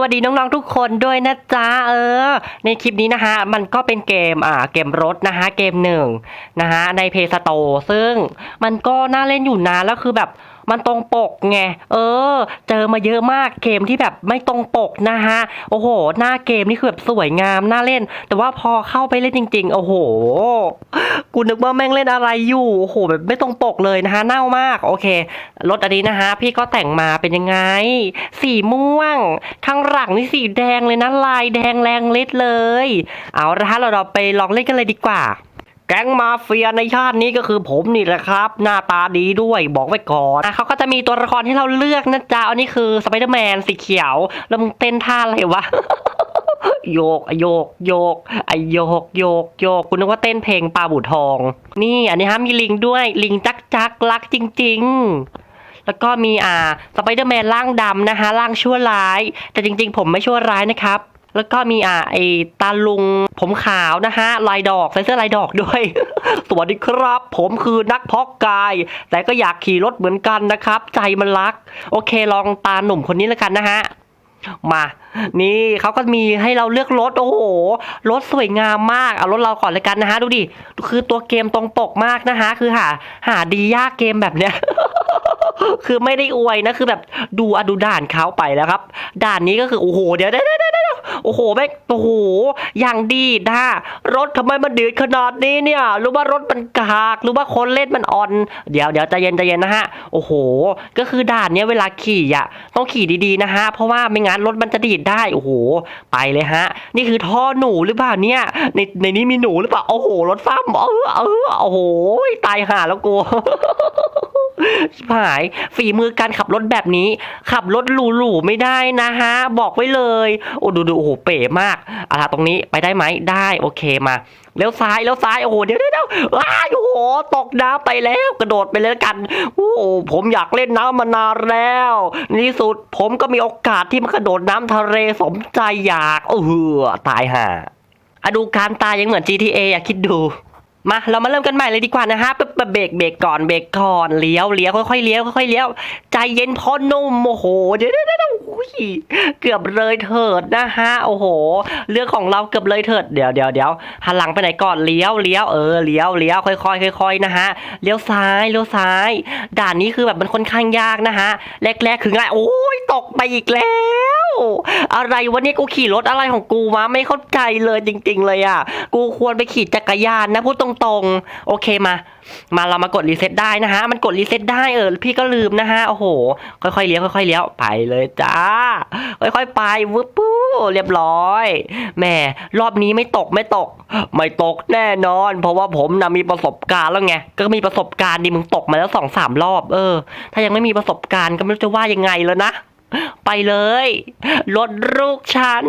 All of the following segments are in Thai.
วัสดีน้องๆทุกคนด้วยนะจ๊ะเออ ในคลิปนี้นะฮะมันก็เป็นเกมอ่าเกมรถนะฮะเกมหนึ่งนะฮะในเพย์สโตซึ่งมันก็น่าเล่นอยู่นะแล้วคือแบบ มันตรงปกไง เออ เจอมาเยอะมากเกมที่แบบไม่ตรงปกนะฮะ โอ้โห หน้าเกมนี่คือแบบสวยงาม น่าเล่น แต่ว่าพอเข้าไปเล่นจริง ๆ โอ้โห กูนึกว่าแม่งเล่นอะไรอยู่ โอ้โห แบบไม่ตรงปกเลยนะฮะ เน่ามาก โอเค รถอันนี้นะฮะ พี่ก็แต่งมาเป็นยังไง สีม่วง ข้างหลังนี่สีแดงเลยนะ ลายแดงแรงเล็ดเลย เอาละฮะ เราเราไปลองเล่นกันเลยดีกว่า แก๊งมาเฟียในชาตินี้ก็คือผมนี่แหละครับ หน้าตาดีด้วยบอกไว้ก่อนอะเขาก็จะมีตัวละครให้เราเลือกนะจ๊ะอันนี้คือสไปเดอร์แมนสีเขียว แล้วมึงเต้นท่าอะไรวะโยกโยกโยกไอโยกโยกโยกคุณนึกว่าเต้นเพลงปลาบูทอง นี่อันนี้ฮะมีลิงด้วยลิงจักจักรักจริง ๆแล้วก็มีอ่าสไปเดอร์แมนร่างดำนะคะร่างชั่วร้าย แต่จริงๆ ผมไม่ชั่วร้ายนะครับ แล้วก็มีอ่าไอตาลุงผมขาวนะฮะลายดอกใส่เสื้อลายดอกด้วย สวัสดีครับ ผมคือนักเพาะกาย แต่ก็อยากขี่รถเหมือนกันนะครับ ใจมันรัก โอเคลองตาหนุ่มคนนี้แล้วกันนะฮะมา นี่เขาก็มีให้เราเลือกรถ โอ้โห รถสวยงามมาก เอารถเราก่อนเลยกันนะฮะ ดูดิ คือตัวเกมตรงปกมากนะฮะ คือหา หาดียากเกมแบบเนี้ย คือไม่ได้อวยนะ คือแบบดูอะดูด่านเขาไปแล้วครับ ด่านนี้ก็คือ โอ้โห เดี๋ยวเดี๋ยวเดี๋ยว โอ้โหแม่งโอ้โหอย่างดีนะรถทำไมมันดีดขนาดนี้เนี่ยรือว่ารถมันกากรือว่าคนเล่นมันอ่อน เดี๋ยวเดี๋ยวใจเย็นใจเย็นนะฮะโอ้โห ก็คือด่านเนี้ยเวลาขี่อะต้องขี่ดีๆนะฮะเพราะว่าไม่งั้นรถมันจะดีดได้โอ้โห ไปเลยฮะ นี่คือท่อหนูหรือเปล่าเนี่ย ในในนี้มีหนูหรือเปล่าโอ้โหรถฟ้าเออเออโอ้โหตายห่าแล้วกู ชิบหาย ฝีมือการขับรถแบบนี้ ขับรถหรูๆไม่ได้นะฮะ บอกไว้เลย โอ้ดูดูโอ้โหเป๋มากอะตรงนี้ไปได้ไหมได้โอเคมาเลี้ยวซ้ายเลี้ยวซ้ายโอ้โหเดี๋ยวเดี๋ยวเดี๋ยวอ้ายโอ้โหตกน้ำไปแล้วกระโดดไปเลยกันโอ้โหผมอยากเล่นน้ำมานานแล้วในที่สุดผมก็มีโอกาสที่มากระโดดน้ำทะเลสมใจอยากเออตายห่าอะดูการตายยังเหมือน GTA อะคิดดู มาเรามาเริ่มกันใหม่เลยดีกว่านะฮะปึ๊บเบรกเบรกก่อนเบรกก่อนเลี้ยวเลี้ยวค่อยๆเลี้ยวค่อยๆเลี้ยวใจเย็นพ่อหนุ่มโอ้โหเดี๋ยวเดี๋ยวเดี๋ยวอุ้ยเกือบเลยเถิดนะฮะโอ้โห เรื่องของเราเกือบเลยเถิดเดี๋ยวเดี๋ยวเดี๋ยวหันหลังไปไหนก่อนเลี้ยวเลี้ยวเออเลี้ยวเลี้ยวค่อยๆค่อยๆนะฮะเลี้ยวซ้ายเลี้ยวซ้าย ด่านนี้คือแบบมันค่อนข้างยากนะฮะแรกๆคือง่ายโอ้ยตกไปอีกแล้ว อะไรวันนี้กูขี่รถอะไรของกูวะไม่เข้าใจเลยจริง ๆ เลยอะ กูควรไปขี่จักรยานนะพูดตรงๆ โอเคมา มาเรามากดรีเซ็ตได้นะฮะ มันกดรีเซ็ตได้เออพี่ก็ลืมนะฮะโอ้โห ค่อยๆเลี้ยวค่อยๆเลี้ยวไปเลยจ้า ค่อยๆไปวึบปู้เรียบร้อยแหม่รอบนี้ไม่ตกไม่ตก ไม่ตกแน่นอน เพราะว่าผมนะมีประสบการณ์แล้วไงก็มีประสบการณ์ดิมึงตกมาแล้วสองสามรอบ เออ ถ้ายังไม่มีประสบการณ์ก็ไม่รู้จะว่ายังไงแล้วนะ ไปเลย รถลูกฉัน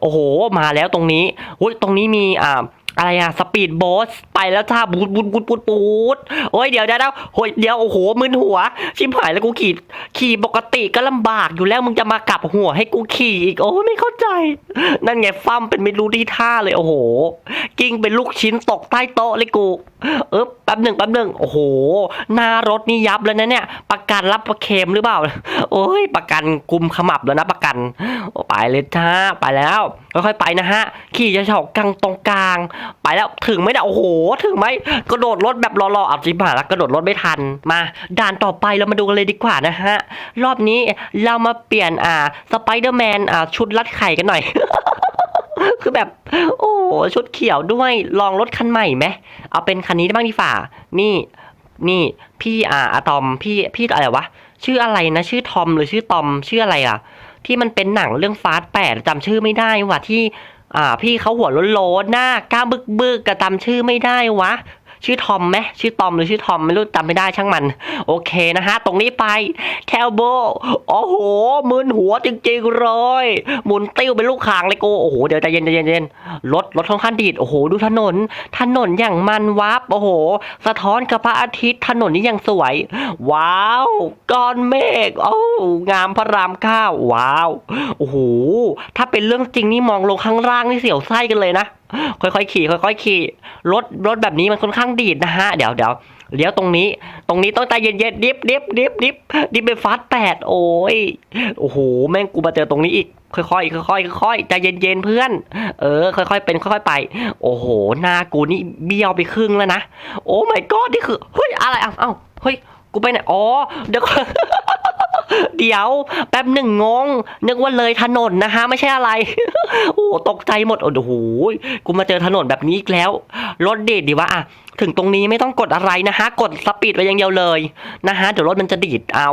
โอ้โห มาแล้วตรงนี้อุ้ยตรงนี้มีอ่า อะไรอะสปีดโบ๊ทไปแล้วจ้าบูดบูดบูดบูดบูดโอ้ยเดี๋ยวเดี๋ยวเดี๋ยวโอ้ยเดี๋ยวโอ้โหมึนหัว ชิบหายแล้วกูขี่ขี่ปกติก็ลำบากอยู่แล้วมึงจะมากลับหัวให้กูขี่อีกโอ้ไม่เข้าใจ นั่นไงฟั่มเป็นไม่รู้ที่ท่าเลยโอ้โห กิ้งเป็นลูกชิ้นตกใต้โต๊ะเลยกูเออแป๊บหนึ่งแป๊บหนึ่งโอ้โหหน้ารถนี่ยับแล้วนะเนี่ย ประกันรับประเคมหรือเปล่า โอ้ยประกันกุมขมับแล้วนะประกันไปเลยจ้าไปแล้วค่อยๆไปนะฮะ ขี่จะเฉากลางตรงกลางไปแล้วถึงไมเนี่ยโอ้โห ถึงไหมกระโดดรถแบบรอๆอับจิบหาแล้วกระโดดรถไม่ทันมาด่านต่อไปเรามาดูกันเลยดีกว่านะฮะรอบนี้เรามาเปลี่ยนอ่าสไปเดอร์แมนอ่าชุดรัดไข่กันหน่อยคือแบบ โอ้โหชุดเขียวด้วยลองรถคันใหม่ไหมเอาเป็นคันนี้ได้บ้างดีฝ่า นี่ นี่พี่อ่าอะตอมพี่พี่อะไรวะชื่ออะไรนะชื่อทอมหรือชื่อตอมชื่ออะไรอะ ที่มันเป็นหนังเรื่องฟาสแปดจำชื่อไม่ได้ว่ะที่ อ่า พี่เขาหัวโล้นๆหน้ากล้าบึกบึกกระทำชื่อไม่ได้วะ ชื่อทอมไหมชื่อตอมหรือชื่อทอมไม่รู้จำไม่ได้ช่างมัน โอเคนะฮะ ตรงนี้ไปแคลโบโอ้โหมึนหัวจริงๆเลยหมุนติ้วเป็นลูกคางเลยโกโอ้โหเดี๋ยวใจเย็นใจเย็นรถรถค่อนข้างดีดโอ้โหดูถนน ถนนอย่างมันวับโอ้โห สะท้อนกับพระอาทิตย์ถนนนี่ยังสวย ว้าวก้อนเมฆโอ้งามพระรามเก้าว้าวโอ้โหถ้าเป็นเรื่องจริงนี่มองลงข้างล่างนี่เสียวไส้กันเลยนะ ค่อยๆขี่ค่อยๆขี่รถรถแบบนี้มันค่อนข้างดีดนะฮะเดี๋ยวเดี๋ยวเลี้ยวตรงนี้ ตรงนี้ต้องใจเย็นๆดิฟดิฟดิฟดิฟดิฟไปฟาสแปดโอ้ยโอ้โหแม่งกูมาเจอตรงนี้อีกค่อยๆค่อยๆค่อยๆใจเย็นๆเพื่อน เออ ค่อยๆเป็นค่อยๆไป โอ้โหหน้ากูนี่เบี้ยวไปครึ่งแล้วนะโอ้ my god นี่คือเฮ้ยอะไรอะเอ้าเฮ้ยกูไปไหนอ๋อเดี๋ยวก่อน เดี๋ยวแป๊บหนึ่งงง นึกว่าเลยถนนนะฮะ ไม่ใช่อะไร โอ้ตกใจหมด โอ้โหกูมาเจอถนนแบบนี้อีกแล้ว รถเด็ดดีวะอะถึงตรงนี้ไม่ต้องกดอะไรนะฮะ กดสปีดไปอย่างเดียวเลยนะฮะ เดี๋ยวรถมันจะดีดเอา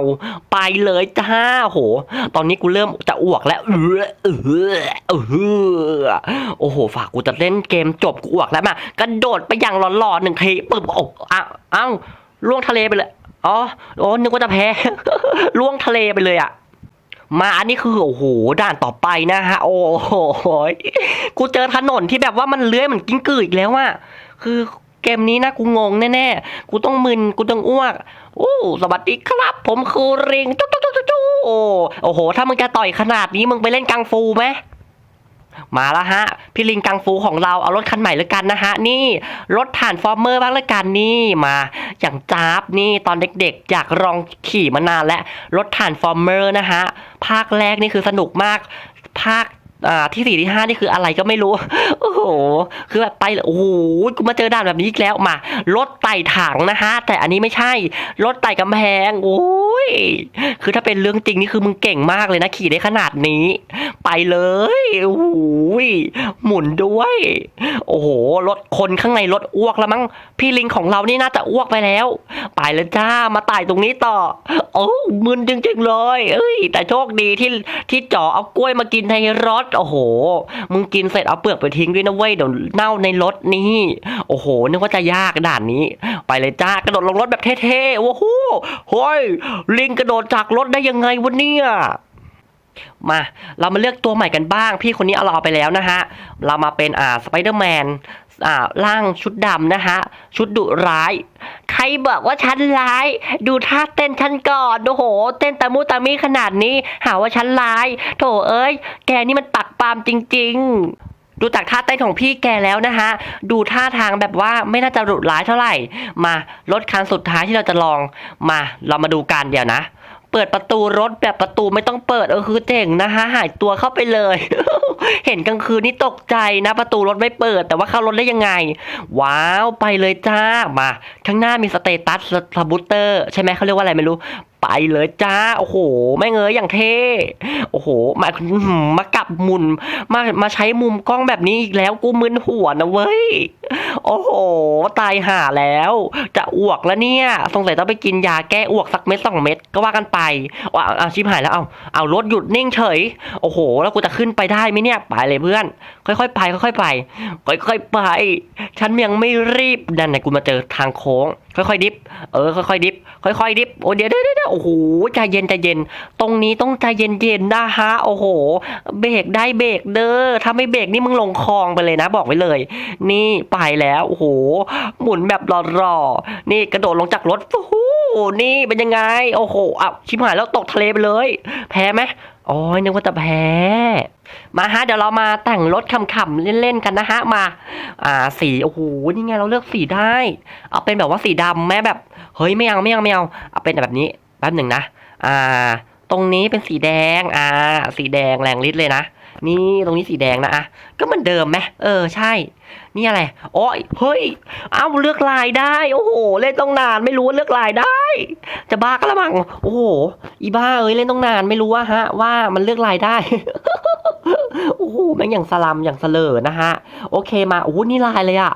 ไปเลยจ้าโห ตอนนี้กูเริ่มจะอ้วกแล้วเออเออเออโอ้โห ฝากกูจะเล่นเกมจบกูอ้วกแล้วมากระโดดไปอย่างหลอนๆหนึ่งทีปึ๊บโอ้อ้าวอ้าวล่วงทะเลไปเลย อ๋อโอ้นึกว่าจะแพ้ ล่วงทะเลไปเลยอะมาอันนี้คือโอ้โหด่านต่อไปนะฮะ โอ้โหกูเจอถนนที่แบบว่ามันเลื้อยเหมือนกิ้งกืออีกแล้วอะคือเกมนี้นะกูงงแน่ๆ กูต้องมึน กูต้องอ้วก โอ้สวัสดีครับ ผมคือริงจุ๊จุ๊จุ๊จุ๊โอ้โห ถ้ามึงจะต่อยขนาดนี้มึงไปเล่นกังฟูไหม มาแล้วฮะ พี่ลิงกังฟูของเราเอารถคันใหม่แล้วกันนะฮะ นี่รถถ่านฟอร์เมอร์บ้างแล้วกันนี่มา อย่างจ้าบนี่ตอนเด็กๆ อยากลองขี่มานานแล้วรถถ่านฟอร์เมอร์นะฮะ ภาคแรกนี่คือสนุกมาก ภาคที่สี่ที่ห้านี่คืออะไรก็ไม่รู้ โอ้โห คือแบบไป โอ้โห กูมาเจอด่านแบบนี้อีกแล้วมา รถไต่ถังนะฮะ แต่อันนี้ไม่ใช่ รถไต่กำแพง โอ้ ย คือถ้าเป็นเรื่องจริงนี่คือมึงเก่งมากเลยนะ ขี่ได้ขนาดนี้ ไปเลยโอ้โหหมุนด้วย โอ้โห รถคนข้างในรถอ้วกแล้วมั้ง พี่ลิงของเรานี่น่าจะอ้วกไปแล้ว ไปแล้วจ้า มาไต่ตรงนี้ต่อ โอ้มึนจริงๆเลย เอ้ย แต่โชคดีที่ที่จ่อเอากล้วยมากินในรถ โอ้โห มึงกินเสร็จเอาเปลือกไปทิ้งด้วยนะเว้ย เดี๋ยวเน่าในรถนี่ โอ้โห นึกว่าจะยากด่านนี้ ไปเลยจ้ากระโดดลงรถแบบเท่ๆ โอ้โห เฮ้ย ลิงกระโดดจากรถได้ยังไงวะเนี่ย มา เรามาเลือกตัวใหม่กันบ้าง พี่คนนี้เอาเราเอาไปแล้วนะฮะ เรามาเป็นอ่าสไปเดอร์แมนอ่าร่างชุดดำนะฮะ ชุดดุร้าย ใครบอกว่าฉันร้าย ดูท่าเต้นฉันก่อนโอ้โห เต้นตามูตามีขนาดนี้ หาว่าฉันร้าย โถเอ้ย แกนี่มันปักปามจริง ๆ ดูจากท่าเต้นของพี่แกแล้วนะฮะดูท่าทางแบบว่าไม่น่าจะดุร้ายเท่าไหร่ มารถคันสุดท้ายที่เราจะลอง มาเรามาดูกันเดี๋ยวนะ เปิดประตูรถแบบประตูไม่ต้องเปิดเออคือเจ๋งนะฮะหายตัวเข้าไปเลย เห็นกลางคืนนี่ตกใจนะ ประตูรถไม่เปิด แต่ว่าเข้ารถได้ยังไง ว้าวไปเลยจ้ามา ข้างหน้ามีสเตตัสสบูตเตอร์ ใช่ไหมเขาเรียกว่าอะไรไม่รู้ ไปเลยจ้า โอ้โหไม่เงยอย่างเท่ โอ้โห มามากลับมุน มา มาใช้มุมกล้องแบบนี้อีกแล้ว กูมึนหัวนะเว้ย โอ้โห ตายห่าแล้ว จะอ้วกแล้วเนี่ย สงสัยต้องไปกินยาแก้อ้วกสักเม็ดสองเม็ดก็ว่ากันไปว่าเอาเอาชิบหายแล้ว เอา เอารถหยุดนิ่งเฉย โอ้โห แล้วกูจะขึ้นไปได้ไหมเนี่ย ไปเลยเพื่อน ค่อยๆไป ค่อยๆไป ค่อยๆไป ฉันยังไม่รีบ ดันไหนกูมาเจอทางโค้ง ค่อยๆดิฟเออค่อยๆดิฟค่อยๆดิฟโอ้เดี๋ยวเดี๋ยวเดี๋ยวโอ้โหใจเย็นใจเย็น ตรงนี้ต้องใจเย็นๆนะฮะโอ้โห เบรกได้เบรกเด้อถ้าไม่เบรกนี่มึงลงคลองไปเลยนะ บอกไว้เลย นี่ไปแล้วโอ้โหหมุนแบบรอๆนี่กระโดดลงจากรถฟู้นี่เป็นยังไง โอ้โหอ้าวชิบหายแล้วตกทะเลไปเลย แพ้ไหม อ๋อนึกว่าจะแพ้ มาฮะ เดี๋ยวเรามาแต่งรถขำๆเล่นๆกันนะฮะ มา อ่า สี โอ้โห นี่ไงเราเลือกสีได้ เอาเป็นแบบว่าสีดำแม่แบบ เฮ้ย ไม่เอา ไม่เอา ไม่เอา เอาเป็นแบบนี้ แป๊บหนึ่งนะ อ่า ตรงนี้เป็นสีแดง อ่า สีแดงแรงฤทธิ์เลยนะ นี่ตรงนี้สีแดงนะอะก็เหมือนเดิมไหมเออใช่ นี่อะไรโอ้ยเฮ้ย เอาเลือกลายได้ โอ้โห เล่นต้องนานไม่รู้ว่าเลือกลายได้ จะบ้าก็ละมั้งโอ้โห อีบ้าเอ้ยเล่นต้องนานไม่รู้ว่าฮะ ว่ามันเลือกลายได้โอ้โหแม่งอย่างสลัมอย่างเสลอนะฮะ โอเคมาโอ้นี่ลายเลยอะ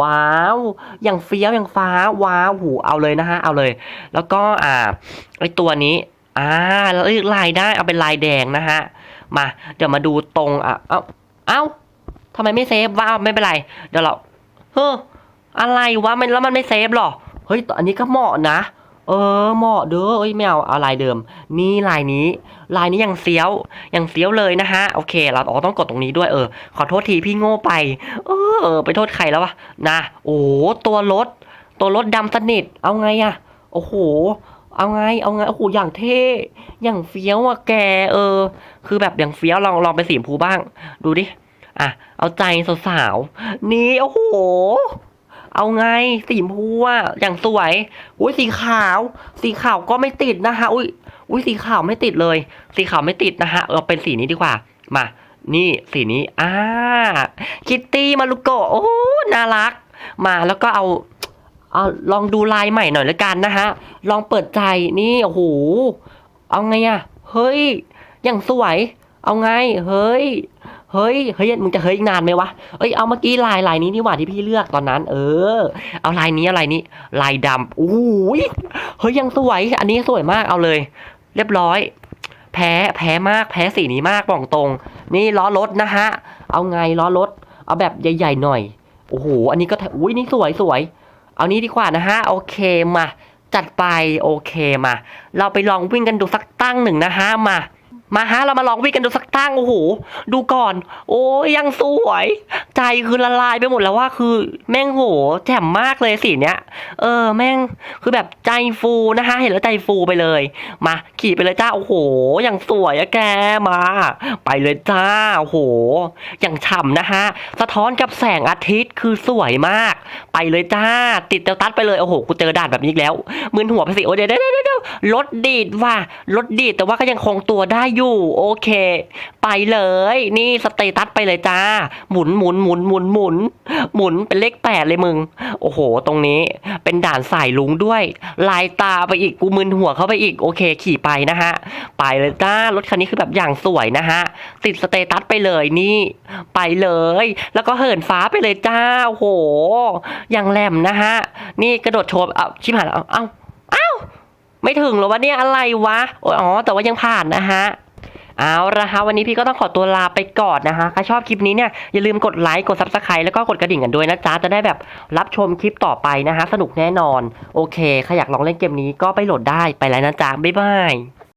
ว้าว อย่างเฟี้ยวอย่างฟ้า ว้าวหูเอาเลยนะฮะ เอาเลย แล้วก็อ่าไอตัวนี้ อ่าเลือกลายได้เอาเป็นลายแดงนะฮะ มา เดี๋ยวมาดูตรงอะ เอ้า เอ้าทำไมไม่เซฟว้าไม่เป็นไร เดี๋ยวเรา เฮ้อ อะไรวะมันแล้วมันไม่เซฟหรอ เฮ้ย อันนี้ก็เหมาะนะ เออ เหมาะเด้อเอ้ยไม่เอาเอาลายเดิม นี่ลายนี้ ลายนี้ยังเสียวยังเสียวเลยนะฮะ โอเค เราอ๋อต้องกดตรงนี้ด้วยเออ ขอโทษทีพี่โง่ไป เออเออไปโทษใครแล้ววะ นะ โอ้ตัวรถ ตัวรถดำสนิท เอาไงอะโอ้โห เอาไง เอาไง โอ้โห อย่างเท่ อย่างเฟี้ยวอะแก เออ คือแบบอย่างเฟี้ยว ลอง ลองไปสีชมพูบ้าง ดูดิ อะ เอาใจสาวๆ นี่ โอ้โห เอาไง สีชมพูอะอย่างสวย อุ้ยสีขาว สีขาวก็ไม่ติดนะคะ อุ้ย อุ้ยสีขาวไม่ติดเลย สีขาวไม่ติดนะฮะเราเป็นสีนี้ดีกว่า มา นี่สีนี้ อ่า คิตตี้ มารุโกโอ้ น่ารัก มาแล้วก็เอา อาลองดูลายใหม่หน่อยละกันนะฮะ ลองเปิดใจนี่โอ้โหเอาไงอะเฮ้ยอย่างสวย เอาไง เฮ้ย เฮ้ย เฮ้ย มึงจะเฮ้ยอีกนานไหมวะ เอ้ย เอาเมื่อกี้ลายลายนี้นี่หว่าที่พี่เลือกตอนนั้น เออ เอาลายนี้อะไรนี้ ลายดำอู้ยเฮ้ย ยังสวย อันนี้สวยมาก เอาเลย เรียบร้อย แพ้ แพ้มาก แพ้สีนี้มากบอกตรง นี่ล้อรถนะฮะ เอาไงล้อรถ เอาแบบใหญ่ ๆ หน่อย โอ้โห อันนี้ก็ อุ้ยนี่สวยสวย เอานี้ดีกว่านะฮะ โอเคมา จัดไปโอเคมา เราไปลองวิ่งกันดูสักตั้งหนึ่งนะฮะมา มาฮะเรามาลองวิ่งกันดูสักตั้งโอ้โหดูก่อน โอ้ยยังสวย ใจคือละลายไปหมดแล้วว่าคือแม่งโหแจ่มมากเลยสีเนี้ย เออแม่งคือแบบใจฟูนะฮะเห็นแล้วใจฟูไปเลย มาขี่ไปเลยจ้าโอ้โหย่างสวยอะแกมา ไปเลยจ้าโอ้โหอย่างฉ่ำนะฮะสะท้อนกับแสงอาทิตย์คือสวยมาก ไปเลยจ้า ติดเตลตัดไปเลยโอ้โหกูเจอด่านแบบนี้แล้วมึนหัวไปสิโอ้เดรเดี๋ยวเดี๋ยวเดี๋ยวรถดีดว่ะรถดีดแต่ว่าก็ยังคงตัวได้อยู่โอเค ไปเลย นี่สเตตัสไปเลยจ้า หมุนหมุนหมุนหมุนหมุนหมุนเป็นเลขแปดเลยมึง โอ้โห ตรงนี้เป็นด่านสายลุงด้วย ลายตาไปอีกกูมึนหัวเข้าไปอีกโอเค ขี่ไปนะฮะ ไปเลยจ้ารถคันนี้คือแบบอย่างสวยนะฮะ ติดสเตตัสไปเลยนี่ ไปเลย แล้วก็เหินฟ้าไปเลยจ้าโอ้โหอย่างแหลมนะฮะ นี่กระโดดโชว์เอาชิบหายแล้วเอาเอาเอ้าไม่ถึงหรอวะเนี่ยอะไรวะ อ๋อ แต่ว่ายังผ่านนะฮะ เอาละฮะวันนี้พี่ก็ต้องขอตัวลาไปก่อนนะคะถ้าชอบคลิปนี้เนี่ยอย่าลืมกดไลค์กด subscribe แล้วก็กดกระดิ่งกันด้วยนะจ๊ะจะได้แบบรับชมคลิปต่อไปนะคะสนุกแน่นอน โอเคใครอยากลองเล่นเกมนี้ก็ไปโหลดได้ไปแล้วนะจ๊ะบ๊ายบาย